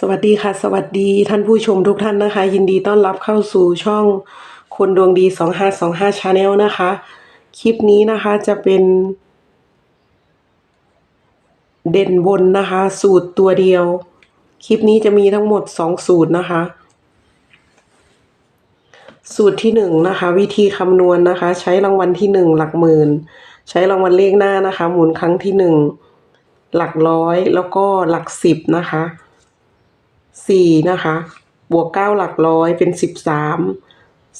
สวัสดีค่ะ สวัสดีท่านผู้ชมทุกท่านนะคะ ยินดีต้อนรับเข้าสู่ช่องคนดวงดี 2525 Channel นะคะ คลิปนี้นะคะจะเป็น เด่นบนนะคะ สูตรตัวเดียว คลิปนี้จะมีทั้งหมด 2 สูตรนะคะ สูตรที่ 1 นะคะ วิธีคำนวณนะคะ ใช้รางวัลที่ 1 หลักหมื่น ใช้รางวัลเลขหน้านะคะ หมุนครั้งที่ 1 หลักร้อยแล้วก็หลักสิบนะคะ สี่นะคะ บวกเก้าหลักร้อยเป็นสิบสาม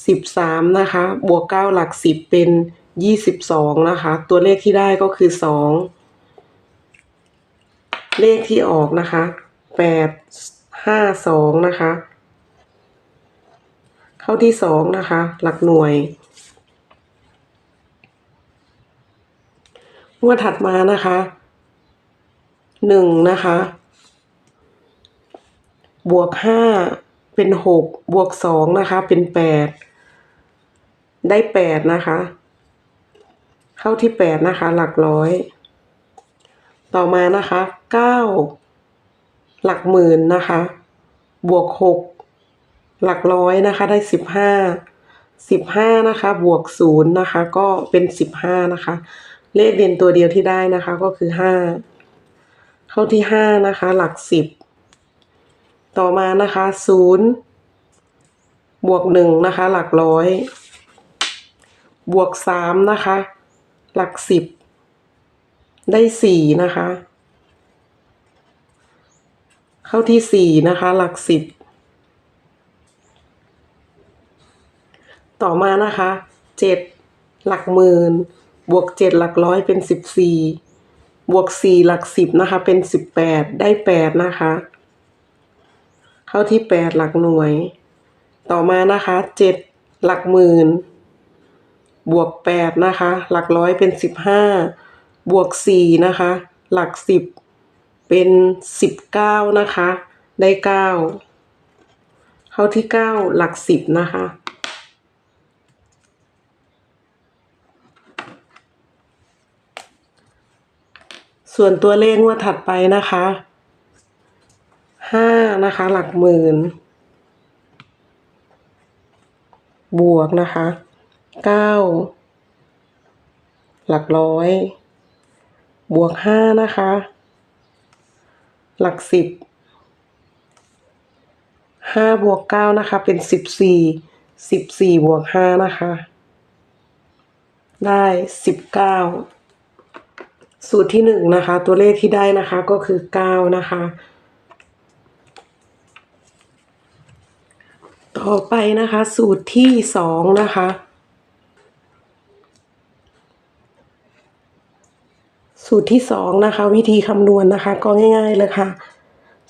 สิบสามนะคะ บวกเก้าหลักสิบเป็นยี่สิบสองนะคะ ตัวเลขที่ได้ก็คือสองเลขที่ออกนะคะแปดห้าสองนะคะ เข้าที่สองนะคะ หลักหน่วยงวดถัดมานะคะหนึ่งนะคะ บวกห้าเป็นหกบวกสองนะคะ เป็นแปดได้แปดนะคะ เข้าที่แปดนะคะ หลักร้อย ต่อมานะคะเก้าหลักหมื่นนะคะ บวกหกหลักร้อยนะคะ ได้สิบห้าสิบห้านะคะ บวกศูนย์นะคะ ก็เป็นสิบห้านะคะ เลขเด่นตัวเดียวที่ได้นะคะก็คือห้าเข้าที่ห้านะคะ หลักสิบ ต่อมานะคะศูนย์บวกหนึ่งนะคะ หลักร้อย บวกสามนะคะ หลักสิบ ได้สี่นะคะ เข้าที่สี่นะคะ หลักสิบ ต่อมานะคะเจ็ดหลักหมื่น บวกเจ็ดหลักร้อยเป็นสิบสี่บวกสี่หลักสิบนะคะ เป็นสิบแปดได้แปดนะคะ เข้าที่แปดหลักหน่วย ต่อมานะคะเจ็ดหลักหมื่น บวกแปดนะคะ หลักร้อยเป็นสิบห้าบวกสี่นะคะ หลักสิบเป็นสิบเก้านะคะ ได้เก้าเข้าที่เก้าหลักสิบนะคะส่วนตัวเลขงวดถัดไปนะคะ ห้านะคะ หลักหมื่น บวกนะคะเก้าหลักร้อย บวกห้านะคะ หลักสิบห้าบวกเก้านะคะ เป็นสิบสี่สิบสี่บวกห้านะคะ ได้สิบเก้าสูตรที่หนึ่งนะคะ ตัวเลขที่ได้นะคะก็คือเก้านะคะ ต่อไปนะคะสูตรที่สองนะคะ สูตรที่สองนะคะ วิธีคำนวณนะคะ ก็ง่าย ๆเลยค่ะ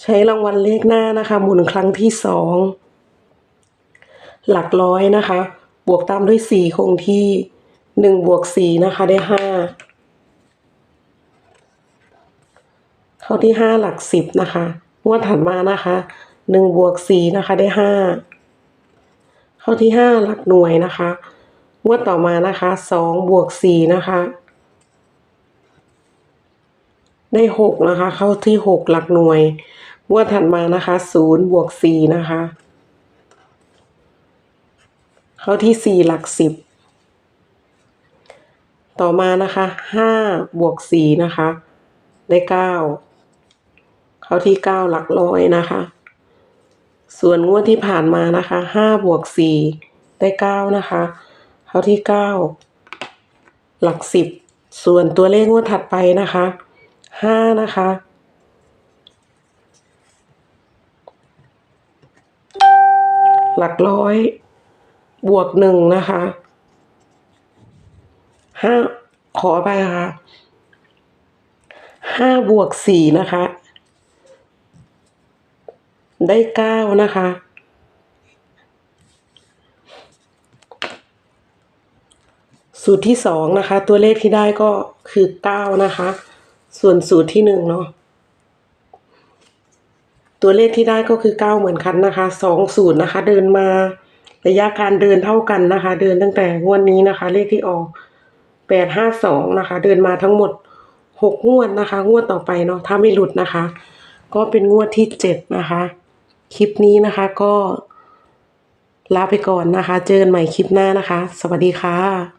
ใช้รางวัลเลขหน้านะคะ หมุนครั้งที่สองหลักร้อยนะคะ บวกตามด้วยสี่คงที่หนึ่งบวกสี่นะคะได้ห้าเข้าที่ห้าหลักสิบนะคะงวดถัดมานะคะหนึ่งบวกสี่นะคะได้ห้า ข้าที่ห้าหลักหน่วยนะคะงวดต่อมานะคะสองบวกสี่นะคะ ได้หกนะคะ เข้าที่หกหลักหน่วยงวดถัดมานะคะศูนย์บวกสี่นะคะ เข้าที่สี่หลักสิบต่อมานะคะห้าบวกสี่นะคะ ได้เก้าเข้าที่เก้าหลักร้อยนะคะ ส่วนงวดที่ผ่านมานะคะห้าบวกสี่ได้เก้านะคะเข้าที่เก้าหลักสิบส่วนตัวเลขงวดถัดไปนะคะห้านะคะหลักร้อย บวกหนึ่งนะคะห้าขอไปค่ะห้าบวกสี่นะคะ ได้เก้านะคะ สูตรที่สองนะคะ ตัวเลขที่ได้ก็คือเก้านะคะ ส่วนสูตรที่หนึ่งเนาะตัวเลขที่ได้ก็คือเก้าเหมือนกันนะคะสองสูตรนะคะ เดินมาระยะการเดินเท่ากันนะคะ เดินตั้งแต่งวดนี้นะคะ เลขที่ออกแปดห้าสองนะคะ เดินมาทั้งหมดหกงวดนะคะ งวดต่อไปเนาะถ้าไม่หลุดนะคะ ก็เป็นงวดที่เจ็ดนะคะ คลิปนี้นะคะก็ลาไปก่อนนะคะ เจอกันใหม่คลิปหน้านะคะ สวัสดีค่ะ